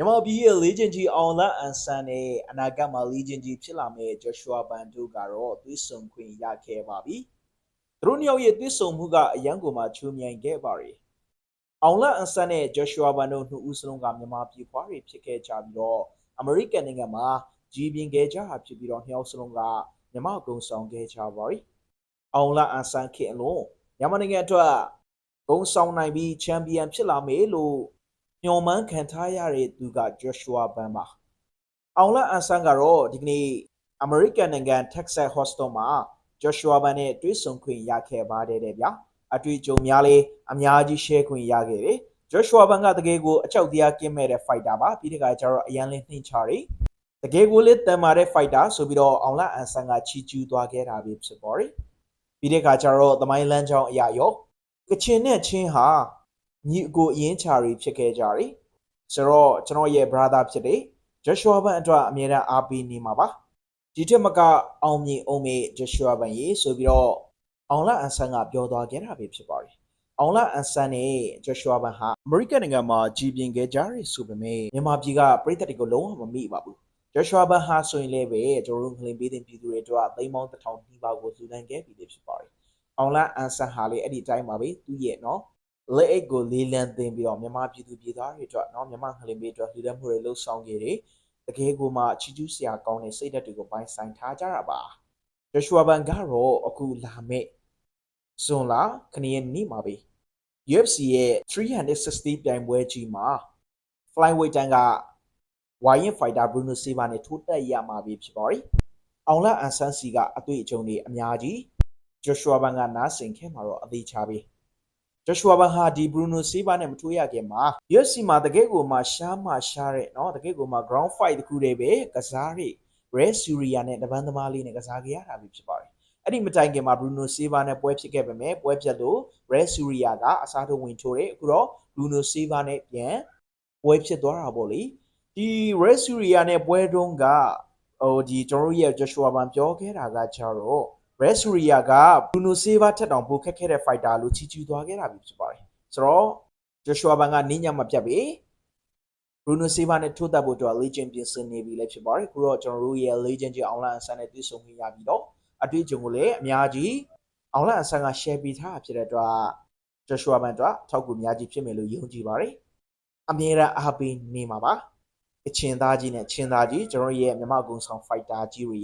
မြန်မာပြည်ရဲ့လေ့ကျင့်ကြီးအောင်လန်အန်ဆန်နဲ့အနာဂတ်မှာလေ့ကျင့်ကြီးဖြစ်လာမယ့်ဂျော့ရှွာဘန်တို့ကတော့သွေးဆုံခွင့်ရခဲ့ပါပြီ။သူတို့နှစ်ယောက်ရဲ့သွေးဆုံမှုကအရန်ကိုမှချူမြိုင်ခဲ့ပါရီ။အောင်လန်အန်ဆန်နဲ့ဂျော့ရှွာဘန်တို့နှစ်ဦးစလုံးကမြန်မာပြည်ဖွားတွေဖြစ်ခဲ့ကြပြီးတော့အမေရိကန်နိုင်ငံမှာကြီးပြင်းခဲ့ကြတာဖြစ်ပြီးတော့နှစ်ယောက်စလုံးကမြန်မာကုံဆောင်ခဲ့ကြပါရီ။အောင်လန်အန်ဆန်ခင်အလုံးမြန်မာနိုင်ငံအတွက်ဂုံဆောင်နိုင်ပြီးချန်ပီယံဖြစ်လာမယ်လို့ ညှော်မှန်းခံထားရတဲ့သူက Joshua Ban ပါ။အောင်လအန်ဆန်ကတော့ဒီကနေ့ American နိုင်ငံ Texas Houston မှာ Joshua Ban နဲ့တွေ့ဆုံခွင့်ရခဲ့ပါတယ်တဲ့ဗျာ။အတွေ့အကြုံများလေးအများကြီး share ခွင့်ရခဲ့တယ်။ Joshua Ban ကတကယ်ကိုအကြောက်တရားကင်းမဲ့တဲ့ fighter ပါ။ပြီးတဲ့အခါကျတော့အရန်လေးနှိမ်ချတယ်။တကယ်ကိုလေးတန်မာတဲ့ fighter ဆိုပြီးတော့အောင်လအန်ဆန်ကချီကျူးသွားခဲ့တာပဲဖြစ်ပါတယ်။ပြီးတဲ့အခါကျတော့သမိုင်းလမ်းကြောင်းအရာရောကချင်နဲ့ချင်းဟာ ညီအကိုအရင်ချာတွေဖြစ်ခဲ့ကြတယ်။ဆိုတော့ကျွန်တော်ရဲ့ brother ဖြစ်တဲ့ Joshua Ban အတွက်အမြဲတမ်းအားပေးနေမှာပါ။ဒီထက်မကအောင်မြင်အောင်မေ Joshua Ban ရေဆိုပြီးတော့အောင်လအန်ဆန်ကပြောသွားခဲ့တာပဲဖြစ်ပါတယ်။အောင်လအန်ဆန်နဲ့ Joshua Ban ဟာ American နိုင်ငံမှာကြီးပြင်းခဲ့ကြတယ်ဆိုပေမဲ့မြန်မာပြည်ကပြည်သက်တွေကိုလုံးဝမမိပါဘူး။ Joshua Ban ဟာဆိုရင်လည်းပဲကျွန်တော်တို့ငလင်ပေးတဲ့ပြည်သူတွေအတွက်သိမ်းပေါင်းတစ်ထောင်နှီးပါကိုလူနိုင်ခဲ့ပြီဖြစ်ပါတယ်။အောင်လအန်ဆန်ဟာလေအဲ့ဒီတိုင်းပါပဲသူ့ရဲ့နော် လက်အိတ်ကိုလေးလံသင်ပြီးတော့မြန်မာပြည်သူပြည်သားတွေအတွက်နော်မြန်မာငလင်ပေးအတွက်လူဒန်းမှုတွေလှုပ်ဆောင်ခဲ့တယ်။တကယ်ကိုမှချီကျူးစရာကောင်းတဲ့စိတ်ဓာတ်တွေကိုပိုင်းဆိုင်ထားကြတာပါ။ Joshua Ban ကတော့အခုလာမဲ့ဇွန်လခဏရက်နေ့မှာပဲ UFC ရဲ့360ပြိုင်ပွဲကြီးမှာ flyweight တန်းကဝိုင်းရင် fighter Bruno Silva နဲ့ထိုးတက်ရမှာပဲဖြစ်ပါတယ်။အောင်လအန်ဆန်စီကအတွေ့အကြုံတွေအများကြီး Joshua Ban ကနားဆင်ခဲ့မှာတော့အသေးချာပဲ ဂျော့ရှွာဘာဟာဒီဘရူနိုဆေးဘာနဲ့မထိုးရခင်မှာ UFC မှာတကယ့်ကိုမှရှားမှရှားတဲ့နော်တကယ့်ကိုမှ ground fight တခုတည်းပဲကစားရ Red Syria နဲ့တပန်းသမားလေးနဲ့ကစားခဲ့ရတာဖြစ်ပါတယ်အဲ့ဒီမတိုင်ခင်မှာ Bruno Silva နဲ့ပွဲဖြစ်ခဲ့ပေမဲ့ပွဲပြတ်လို့ Red Syria ကအစားထိုးဝင်ထိုးတယ်အခုတော့ Bruno Silva နဲ့ပြန်ပွဲဖြစ်သွားတာပေါ့လေဒီ Red Syria နဲ့ပွဲတုန်းကဟိုဒီကျွန်တော်တို့ရဲ့ Joshua Ban ပြောခဲ့တာကကျတော့ Red Surya က Bruno Silva ထက်တောင်ပိုခက်ခဲတဲ့ fighter လို့ချီးကျူးသွားခဲ့တာပဲဖြစ်ပါတယ်။ဆိုတော့ Joshua Ban ကနင်းညမပြတ်ပြီ Bruno Silva နဲ့ထိုးတက်ဖို့အတွက် legend ပြင်ဆင်နေပြီလည်းဖြစ်ပါတယ်။အခုတော့ကျွန်တော်တို့ရဲ့ legend ကြီးအောင်လန်အဆန်နဲ့တွေ့ဆုံခွင့်ရပြီးတော့အတွေ့အကြုံကိုလည်းအများကြီးအောင်လန်အဆန်က share ပေးထားတာဖြစ်တဲ့အတွက် Joshua Ban အတွက်ထောက်ကူအများကြီးဖြစ်မယ်လို့ယုံကြည်ပါတယ်။အမြဲတမ်းအားပေးနေမှာပါ။ကချင်သားကြီးနဲ့ချင်းသားကြီးကျွန်တော်ရဲ့မြန်မာကုံဆောင် fighter ကြီးတွေ